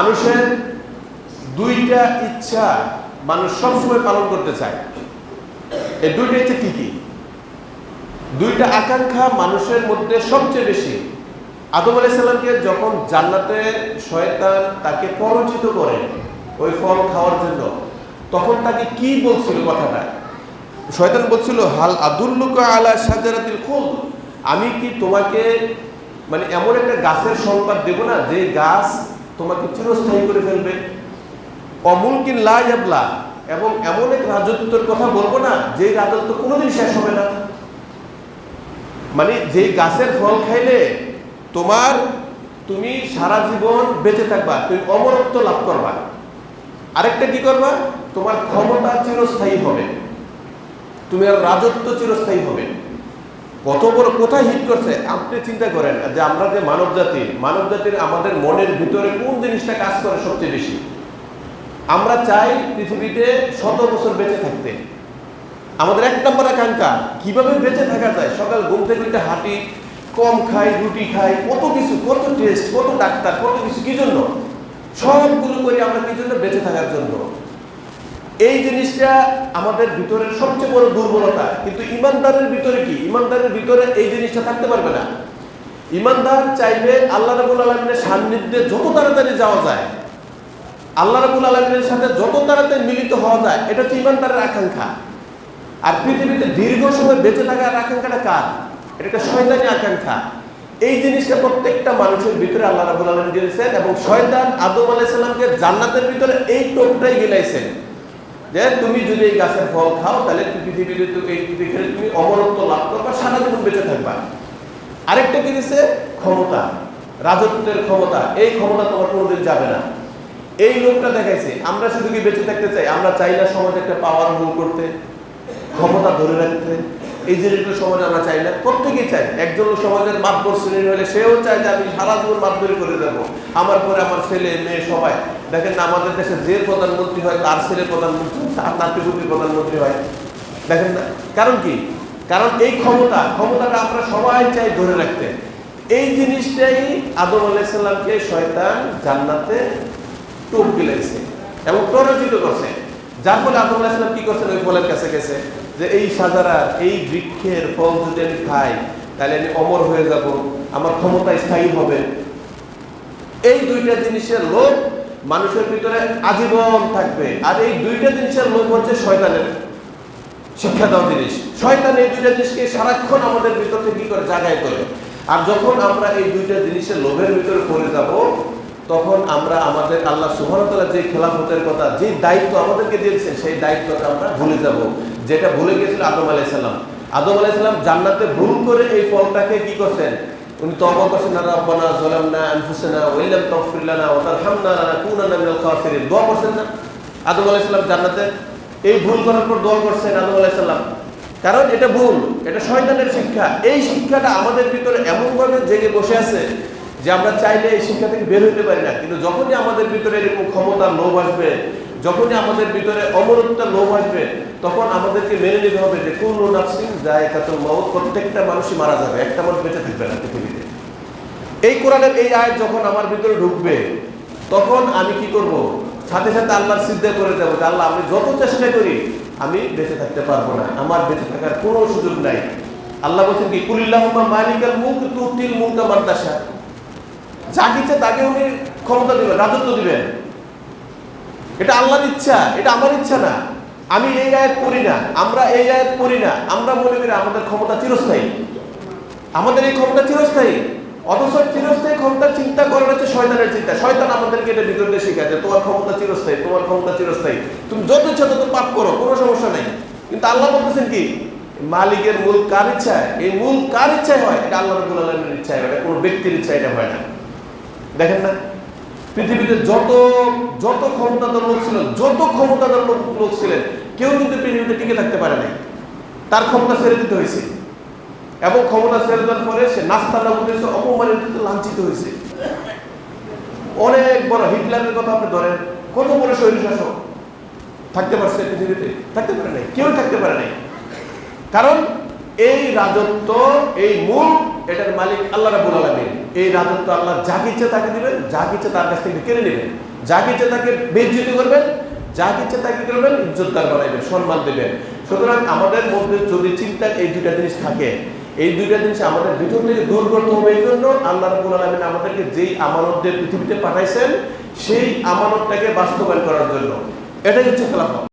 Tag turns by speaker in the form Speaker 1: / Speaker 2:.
Speaker 1: মানুষের দুইটা ইচ্ছা মানুষ সবসময় পালন করতে চায়। এই দুইটা ইচ্ছা কি কি? দুইটা আকাঙ্ক্ষা মানুষের মধ্যে সবচেয়ে বেশি। আদম আলাইসাল্লামকে যখন জান্নাতে শয়তান তাকে পরিচিত করে ওই ফল খাওয়ার জন্য, তখন তাকে কি বলছিল কথাটা? শয়তান বলছিল, হাল আদুল্লুকা আলা সাজারাতিল খুব আমি কি তোমাকে মানে এমন একটা গাছের সংবাদ দেব না, যে গাছ তোমাকে চিরস্থায়ী করে ফেলবে। অমুলকিন লা ইয়াবলা, এবং এমন এক রাজত্বের কথা বলব না যে রাজত্ব কোনোদিন শেষ হবে না। মানে যে গাছের ফল খাইলে তোমার, তুমি সারা জীবন বেঁচে থাকবা, তুমি অমরত্ব লাভ করবা। আরেকটা কি করবা? তোমার ক্ষমতা চিরস্থায়ী হবে। তুমি আর রাজত্ব চিরস্থায়ী হবে। কত বড়, কোথায় হিট করছে? আপনি চিন্তা করেন যে আমরা যে মানব জাতি, মানব জাতির আমাদের মনের ভিতরে কোন জিনিসটা কাজ করে সবচেয়ে বেশি? আমরা চাই পৃথিবীতে শত বছর বেঁচে থাকতে। আমাদের এক নম্বর আকাঙ্ক্ষা, কীভাবে বেঁচে থাকা যায়? সকাল ঘুম থেকে উঠে হাঁটি, কম খাই, রুটি খাই, কত কিছু, কত টেস্ট কত ডাক্তার, কত কিছু, কি জন্য? সবগুলো করি আমরা কি জন্য বেঁচে থাকার জন্য? এই জিনিসটা আমাদের ভিতরের সবচেয়ে বড় দুর্বলতা। কিন্তু ইমানদারের ভিতরে কি? ইমানদারের ভিতরে এই জিনিসটা থাকতে পারবে না। ইমানদার চাইবে আল্লাহ রাবুল আলমিনের সান্নিধ্যে যত তাড়াতাড়ি যাওয়া যায়, আল্লাহ রাবুল আলমিনের সাথে যত তাড়াতাড়ি মিলিত হওয়া যায়, এটা হচ্ছে ইমানদারের আকাঙ্ক্ষা। আর পৃথিবীতে দীর্ঘ সময় বেঁচে থাকার আকাঙ্ক্ষাটা কার? এটা একটা শয়তানি আকাঙ্ক্ষা। এই জিনিসটা প্রত্যেকটা মানুষের ভিতরে আল্লাহ রাবুল আলম দিয়েছেন এবং শয়তান আদম আলাইসাল্লামকে জান্নাতের ভিতরে এই টোপটাই গিলাইছেন। যে তুমি যদি এই গাছের ফল খাও, তাহলে পৃথিবীতে এই পৃথিবীতে তুমি অমরত্ব লাভ করবা সারা জীবন বেঁচে থাকবা। আরেকটা কি দিছে? ক্ষমতা। রাজত্বের ক্ষমতা। এই ক্ষমতা তোমার কোনোদিন যাবে না। এই লোকটা দেখাইছে, আমরা শুধু কি বেঁচে থাকতে চাই? আমরা চাই না সমাজে একটা পাওয়ার হোল করতে, ক্ষমতা ধরে রাখতে। এই জিনিসগুলো সমাজে আমরা চাই না, প্রত্যেকেই চাই। একজন সমাজের মাতবর শ্রেণি হলে সেও চায় যে আমি সারা জীবন মাতবরি করে যাব। আমার পরে আমার ছেলে, মেয়ে, সবাই। দেখেন না, আমাদের দেশে যে প্রধানমন্ত্রী হয়, তার ছেলে প্রধানমন্ত্রী, তার নাতিপুতি প্রধানমন্ত্রী হয়। দেখেন না, কারণ কি? কারণ এই ক্ষমতা, ক্ষমতাটা আমরা সবাই চাই ধরে রাখতে। এই জিনিসটাই আদম আলাইসাল্লামকে শয়তান জান্নাতে টোপ গিলাইছে এবং প্ররোচিত করছে। যার ফলে আদম আলাইসাল্লাম কি করছেন? ওই ফলের কাছে গেছে। যে এই সাজারা, এই বৃক্ষের ফল যদি আমি খাই, তাহলে আমি অমর হয়ে যাব, আমার ক্ষমতা স্থায়ী হবে। এই দুইটা জিনিসের লোভ মানুষের ভিতরে আজীবন থাকবে। আর এই দুইটা জিনিসের লোভ হচ্ছে শয়তানের। শিক্ষা দেওয়া জিনিস। শয়তান এই দুইটা জিনিসকে সারাক্ষণ আমাদের ভিতরে কি করে? জাগায় করে আর যখন আমরা এই দুইটা জিনিসের লোভের ভিতরে পড়ে যাব, তখন আমরা আমাদের আল্লাহ সুহানতলা যে খেলাফতের কথা, যে দায়িত্ব আমাদেরকে দিয়েছেন, সেই দায়িত্বটা আমরা ভুলে যাব। যেটা ভুলে গিয়েছিল আদম আলাইসাল্লাম আদম আলাইসাল্লাম জান্নাতে ভুল করে এই ফলটাকে কি করছেন? উনি তবা করছেন, না রব্বানা দোয়া করছেন না? আদম আলাইহিস সালাম জান্নাতে এই ভুল করার পর দোয়া করছেন আদম আলাইহিস সালাম। কারণ এটা ভুল, এটা শয়তানের শিক্ষা। এই শিক্ষাটা আমাদের ভিতরে এমনভাবে জেগে বসে আছে যে আমরা চাইলে এই শিক্ষা থেকে বের হতে পারি না। কিন্তু যখনই আমাদের ভিতরে এরকম ক্ষমতার লোভ আসবে, যখনই আমাদের ভিতরে অমরত্বের লোভ আসবে, তখন আমাদেরকে মেনে নিতে হবে যে কোন নাফসিন যায় কাত মত প্রত্যেকটা মানুষই মারা যাবে, একটা মানুষ বেঁচে থাকবে না পৃথিবীতে। এই কোরআনের এই আয়াত যখন আমার ভিতরে ঢুকবে, তখন আমি কি করব? সাথে সাথে আল্লাহর সিদ্ধা করে দেবো যে আল্লাহ, আমি যত চেষ্টা করি, আমি বেঁচে থাকতে পারব না। আমার বেঁচে থাকার কোনো সুযোগ নাই। আল্লাহ বলছেন কি, কুলিল্লাহুম্মা মালিকাল মুলক, তুতিল মুলকা মাদ্দাসা যা ইচ্ছা তাকে উনি ক্ষমতা দিবেন, রাজত্ব দিবেন। এটা আল্লাহর ইচ্ছা, এটা আমার ইচ্ছা না। আমি এই আয়াত করি না, আমরা এই আয়াত করি না। আমরা মনে করি আমাদের ক্ষমতা চিরস্থায়ী। আমাদের এই ক্ষমতা চিরস্থায়ী। অথচ চিরস্থায়ী ক্ষমতার চিন্তা করার হচ্ছে শয়তানের চিন্তা। শয়তান আমাদেরকে এটা ভিতর দিয়ে শেখায় যে তোমার ক্ষমতা চিরস্থায়ী, তোমার ক্ষমতা চিরস্থায়ী। তুমি যত ইচ্ছা তত পাপ করো, কোনো সমস্যা নেই। কিন্তু আল্লাহ বলতেছেন কি? মালিকের মূল কার ইচ্ছা? এই মূল কার ইচ্ছায় হয়? এটা আল্লাহ রবুল আলমের ইচ্ছায় হয়, এটা কোনো ব্যক্তির ইচ্ছা এটা হয় না। দেখেন না? পৃথিবীতে যত যত ক্ষমতাধর লোক ছিল, যত ক্ষমতাধর লোক লোক ছিলেন, কেউ কিন্তু পৃথিবীতে টিকে থাকতে পারে নাই। তার ক্ষমতা ছেড়ে দিতে হয়েছে। এবং ক্ষমতা ছেড়ে দেওয়ার পরে সে নাস্তা নাবুদ হয়েছে অপমানিত লাঞ্ছিত হয়েছে। অনেক বড় হিটলারের কথা আপনি ধরেন, কত বড় শৈলী শাসক থাকতে পারছে পৃথিবীতে? থাকতে পারে নাই কেউ থাকতে পারে নাই। কারণ এই রাজত্ব, এই মূল, এটার মালিক আল্লাহ রাবুল আলমিন। এই রাজত্ব আল্লাহ যাকে ইচ্ছে তাকে দিবেন যাকে ইচ্ছে তার কাছ থেকে কেড়ে নেবেন। যাকে ইচ্ছে তাকে বেজ্জিত করবেন যাকে ইচ্ছে তাকে করবেন? ইজ্জতদার বানাইবেন, সম্মান দেবেন। সুতরাং আমাদের মধ্যে যদি চিন্তার এই দুইটা জিনিস থাকে, এই দুইটা জিনিস আমাদের ভিতর থেকে দূর করতে হবে এই জন্য আল্লাহ রাবুল আলমিন আমাদেরকে যেই আমানত দিয়ে পৃথিবীতে পাঠাইছেন, সেই আমানতটাকে বাস্তবায়ন করার জন্য। এটাই হচ্ছে খেলাফত।